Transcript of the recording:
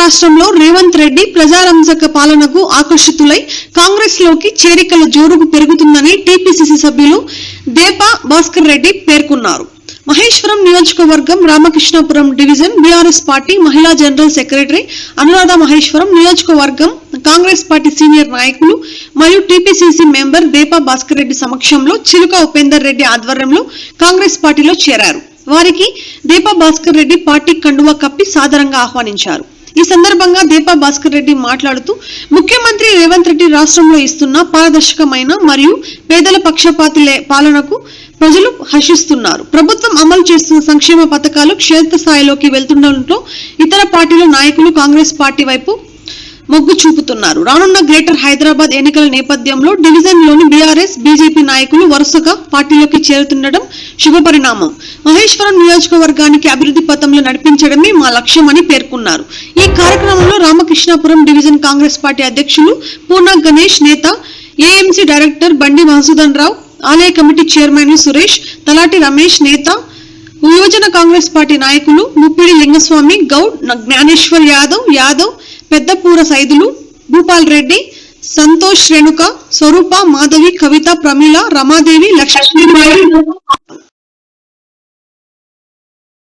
రాష్ట్రంలో రేవంత్ రెడ్డి ప్రజారంజక పాలనకు ఆకర్షితులై కాంగ్రెస్లోకి చేరికల జోరుకు పెరుగుతుందని టీపీసీసీ సభ్యులు దేపా భాస్కర్ రెడ్డి పేర్కొన్నారు. మహేశ్వరం నియోజకవర్గం రామకృష్ణాపురం డివిజన్ బీఆర్ఎస్ పార్టీ మహిళా జనరల్ సెక్రటరీ అనురాధ మహేశ్వరం నియోజకవర్గం కాంగ్రెస్ పార్టీ సీనియర్ నాయకులు మరియు టీపీసీసీ మెంబర్ దేపా భాస్కర్ రెడ్డి సమక్షంలో చిలుక ఉపేందర్ రెడ్డి ఆధ్వర్యంలో కాంగ్రెస్ పార్టీలో చేరారు. వారికి దీపా భాస్కర్ రెడ్డి పార్టీ కండువా కప్పి సాదరంగా ఆహ్వానించారు. ఈ సందర్భంగా దీపా భాస్కర్ రెడ్డి మాట్లాడుతూ ముఖ్యమంత్రి రేవంత్ రెడ్డి రాష్ట్రంలో ఇస్తున్న పారదర్శకమైన మరియు పేదల పక్షపాతి పాలనకు ప్రజలు హర్షిస్తున్నారు. ప్రభుత్వం అమలు చేస్తున్న సంక్షేమ పథకాలు క్షేత్రస్థాయిలోకి వెళ్తుండటంతో ఇతర పార్టీల నాయకులు కాంగ్రెస్ పార్టీ వైపు మొగ్గు చూపుతున్నారు. రానున్న గ్రేటర్ హైదరాబాద్ ఎన్నికల నేపథ్యంలో డివిజన్లోని బీఆర్ఎస్ బీజేపీ నాయకులు వరుసగా పార్టీలోకి చేరుతుండడం శుభపరిణామం మహేశ్వరం నియోజకవర్గానికి అభివృద్ధి పథంలో నడిపించడమే మా లక్ష్యమని పేర్కొన్నారు. ఈ కార్యక్రమంలో రామకృష్ణాపురం డివిజన్ కాంగ్రెస్ పార్టీ అధ్యక్షులు పూర్ణ గణేష్ నేత ఏఎంసీ డైరెక్టర్ బండి మధుసూదన్ రావు ఆలయ కమిటీ చైర్మన్ సురేష్ తలాటి రమేష్ నేత యువజన కాంగ్రెస్ పార్టీ నాయకులు ముప్పిడి లింగస్వామి గౌడ్ జ్ఞానేశ్వర్ యాదవ్ యాదవ్ పెద్దపూర సైదులు భూపాల్ రెడ్డి సంతోష్ రేణుక స్వరూప మాధవి కవిత ప్రమీల రమాదేవి లక్ష్మీబాయి